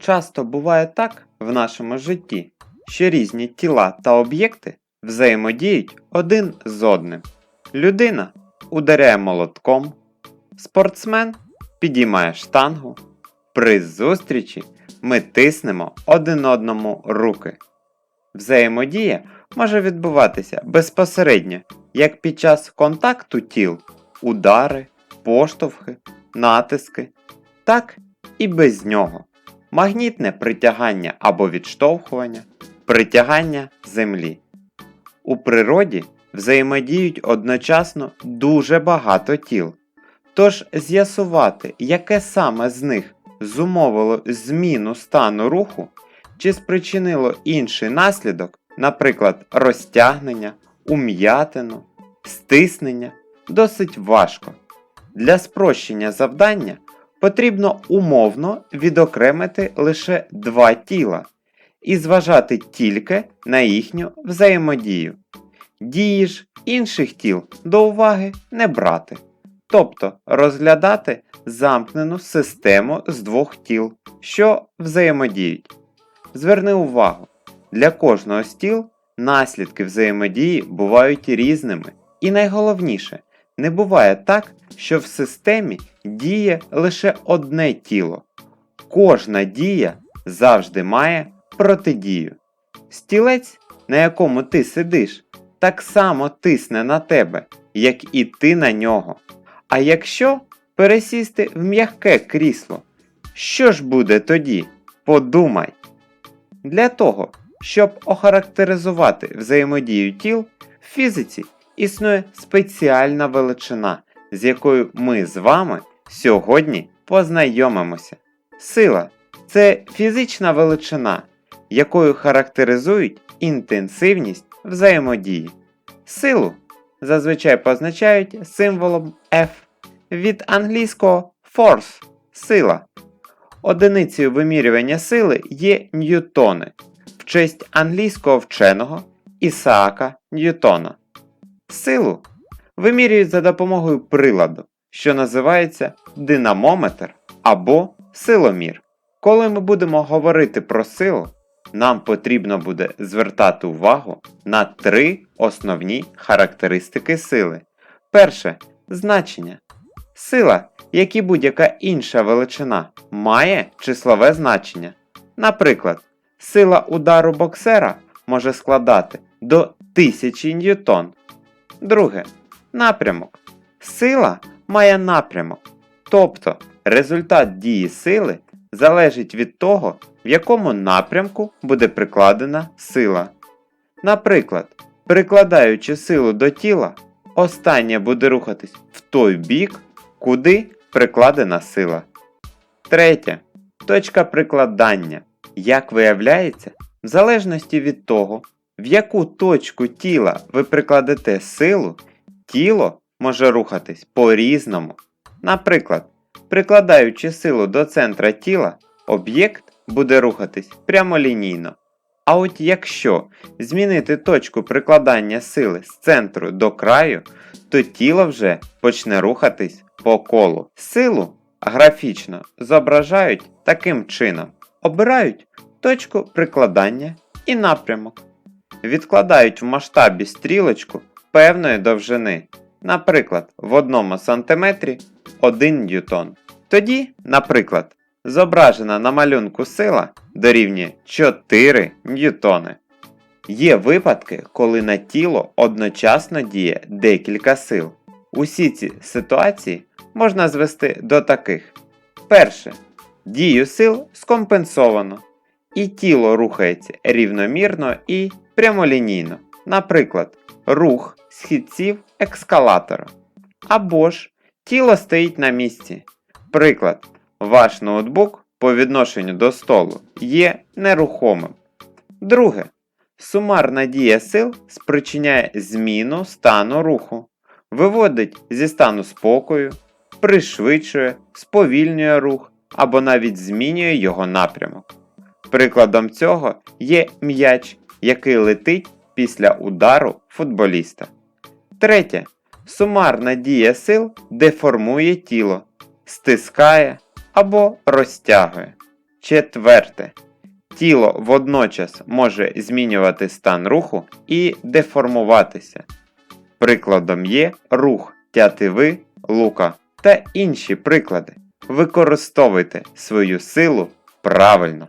Часто буває так в нашому житті, що різні тіла та об'єкти взаємодіють один з одним. Людина ударяє молотком, спортсмен підіймає штангу. При зустрічі ми тиснемо один одному руки. Взаємодія може відбуватися безпосередньо як під час контакту тіл, удари, поштовхи, натиски, так і без нього. Магнітне притягання або відштовхування, притягання землі. У природі взаємодіють одночасно дуже багато тіл. Тож з'ясувати, яке саме з них зумовило зміну стану руху чи спричинило інший наслідок, наприклад, розтягнення, ум'ятину, стиснення, досить важко. Для спрощення завдання потрібно умовно відокремити лише два тіла і зважати тільки на їхню взаємодію. Дії ж інших тіл до уваги не брати, тобто розглядати замкнену систему з двох тіл, що взаємодіють. Зверни увагу, для кожного з тіл наслідки взаємодії бувають різними, і найголовніше, не буває так, що в системі діє лише одне тіло. Кожна дія завжди має протидію. Стілець, на якому ти сидиш, так само тисне на тебе, як і ти на нього. А якщо пересісти в м'яке крісло, що ж буде тоді? Подумай. Для того, щоб охарактеризувати взаємодію тіл, в фізиці існує спеціальна величина, з якою ми з вами сьогодні познайомимося. Сила це фізична величина, якою характеризують інтенсивність взаємодії. Силу зазвичай позначають символом F від англійського force сила. Одиницею вимірювання сили є ньютони в честь англійського вченого Ісаака Ньютона. Силу вимірюють за допомогою приладу, що називається динамометр або силомір. Коли ми будемо говорити про силу, нам потрібно буде звертати увагу на три основні характеристики сили. Перше значення. Сила, як і будь-яка інша величина, має числове значення. Наприклад, сила удару боксера може складати до 1000 ньютон. Друге. Напрямок. Сила має напрямок. Тобто результат дії сили залежить від того, в якому напрямку буде прикладена сила. Наприклад, прикладаючи силу до тіла, останнє буде рухатись в той бік, куди прикладена сила. Третє. Точка прикладання. Як виявляється, в залежності від того, в яку точку тіла ви прикладете силу, тіло може рухатись по-різному. Наприклад, прикладаючи силу до центра тіла, об'єкт буде рухатись прямолінійно. А от якщо змінити точку прикладання сили з центру до краю, то тіло вже почне рухатись по колу. Силу графічно зображають таким чином: обирають точку прикладання і напрямок. Відкладають в масштабі стрілочку певної довжини, наприклад, в 1 см 1 ньютон. Тоді, наприклад, зображена на малюнку сила дорівнює 4 ньютони. Є випадки, коли на тіло одночасно діє декілька сил. Усі ці ситуації можна звести до таких. Перше. Дію сил скомпенсовано, і тіло рухається рівномірно і прямолінійно. Наприклад, рух східців ескалатора. Або ж тіло стоїть на місці. Приклад, ваш ноутбук по відношенню до столу є нерухомим. Друге. Сумарна дія сил спричиняє зміну стану руху, виводить зі стану спокою, пришвидшує, сповільнює рух або навіть змінює його напрямок. Прикладом цього є м'яч, який летить після удару футболіста. Третє. Сумарна дія сил деформує тіло, стискає або розтягує. Четверте. Тіло водночас може змінювати стан руху і деформуватися. Прикладом є рух тятиви, лука та інші приклади. Використовуйте свою силу правильно.